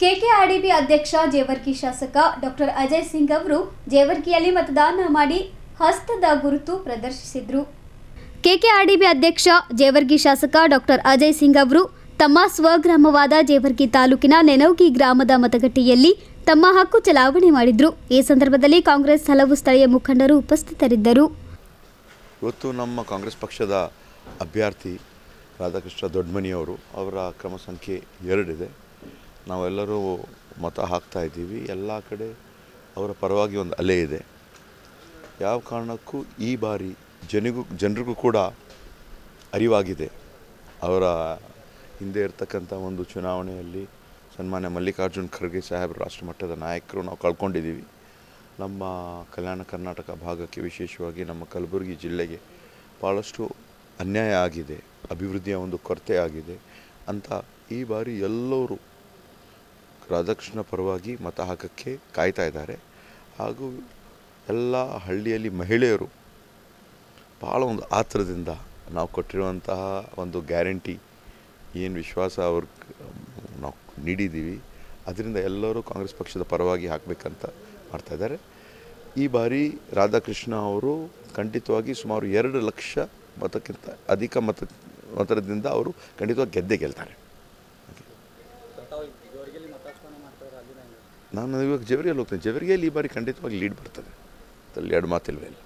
KKRDB ಅಧ್ಯಕ್ಷ ಜೇವರ್ಗಿ ಶಾಸಕ doctor Ajay Singh ಅವರು ಜೇವರ್ಗಿಯಲ್ಲಿ ಮತದಾನ ಮಾಡಿ ಹಸ್ತದ ಗುರುತು ಪ್ರದರ್ಶಿಸಿದರು. ಕೆಕೆಆರ್ಡಿಬಿ ಅಧ್ಯಕ್ಷ ಜೇವರ್ಗಿ ಶಾಸಕ ಡಾಕ್ಟರ್ ಅಜಯ್ ಸಿಂಗ್ ಅವರು ತಮ್ಮ ಸ್ವಗ್ರಾಮವಾದ ಜೇವರ್ಗಿ ತಾಲೂಕಿನ ನೆನೌಗಿ ಗ್ರಾಮದ ಮತಗಟ್ಟೆಯಲ್ಲಿ ತಮ್ಮ ಹಕ್ಕು ಚಲಾವಣೆ ಮಾಡಿದರು. ಈ ಸಂದರ್ಭದಲ್ಲಿ ಕಾಂಗ್ರೆಸ್ ಹಲವು ಸ್ಥಳೀಯ ಮುಖಂಡರು ಉಪಸ್ಥಿತರಿದ್ದರು. ಇವತ್ತು ನಮ್ಮ ಕಾಂಗ್ರೆಸ್ ಪಕ್ಷದ ಅಭ್ಯರ್ಥಿ ರಾಧಾಕೃಷ್ಣ ದೊಡ್ಡಮನಿಯವರು ಅವರ ಕ್ರಮ ಸಂಖ್ಯೆ ಎರಡಿದೆ ನಾವೆಲ್ಲರೂ ಮತ ಹಾಕ್ತಾ ಇದ್ದೀವಿ. ಎಲ್ಲ ಕಡೆ ಅವರ ಪರವಾಗಿ ಒಂದು ಅಲೆ ಇದೆ. ಯಾವ ಕಾರಣಕ್ಕೂ ಈ ಬಾರಿ ಜನಿಗೂ, ಜನರಿಗೂ ಕೂಡ ಅರಿವಾಗಿದೆ. ಅವರ ಹಿಂದೆ ಇರ್ತಕ್ಕಂಥ ಒಂದು ಚುನಾವಣೆಯಲ್ಲಿ ಸನ್ಮಾನ್ಯ ಮಲ್ಲಿಕಾರ್ಜುನ್ ಖರ್ಗೆ ಸಾಹೇಬರು ರಾಷ್ಟ್ರಮಟ್ಟದ ನಾಯಕರು ನಾವು ಕಳ್ಕೊಂಡಿದ್ದೀವಿ. ನಮ್ಮ ಕಲ್ಯಾಣ ಕರ್ನಾಟಕ ಭಾಗಕ್ಕೆ ವಿಶೇಷವಾಗಿ ನಮ್ಮ ಕಲಬುರಗಿ ಜಿಲ್ಲೆಗೆ ಭಾಳಷ್ಟು ಅನ್ಯಾಯ ಆಗಿದೆ. ಅಭಿವೃದ್ಧಿಯ ಒಂದು ಕೊರತೆ ಆಗಿದೆ ಅಂತ ಈ ಬಾರಿ ಎಲ್ಲರೂ ರಾಧಾಕೃಷ್ಣ ಪರವಾಗಿ ಮತ ಹಾಕೋಕ್ಕೆ ಕಾಯ್ತಾ ಇದ್ದಾರೆ. ಹಾಗೂ ಎಲ್ಲ ಹಳ್ಳಿಯಲ್ಲಿ ಮಹಿಳೆಯರು ಭಾಳ ಒಂದು ಆತರದಿಂದ ನಾವು ಕೊಟ್ಟಿರುವಂತಹ ಒಂದು ಗ್ಯಾರಂಟಿ, ಏನು ವಿಶ್ವಾಸ ಅವ್ರಿಗೆ ನಾವು ನೀಡಿದ್ದೀವಿ, ಅದರಿಂದ ಎಲ್ಲರೂ ಕಾಂಗ್ರೆಸ್ ಪಕ್ಷದ ಪರವಾಗಿ ಹಾಕಬೇಕಂತ ಮಾಡ್ತಾಯಿದ್ದಾರೆ ಈ ಬಾರಿ ರಾಧಾಕೃಷ್ಣ ಅವರು ಖಂಡಿತವಾಗಿ ಸುಮಾರು ಎರಡು ಲಕ್ಷ ಮತಕ್ಕಿಂತ ಅಧಿಕ ಮತ ಮತದಿಂದ ಅವರು ಖಂಡಿತವಾಗಿ ಗೆದ್ದೇ ಗೆಲ್ತಾರೆ. ನಾನು ಇವಾಗ ಜವರಿಯಲ್ಲಿ ಹೋಗ್ತೇನೆ. ಜವರಿಗೆಯಲ್ಲಿ ಈ ಬಾರಿ ಖಂಡಿತವಾಗಿ ಲೀಡ್ ಬರ್ತದೆ. ಅಲ್ಲಿ ಎರಡು ಮಾತಿಲ್ವೇ ಇಲ್ಲ.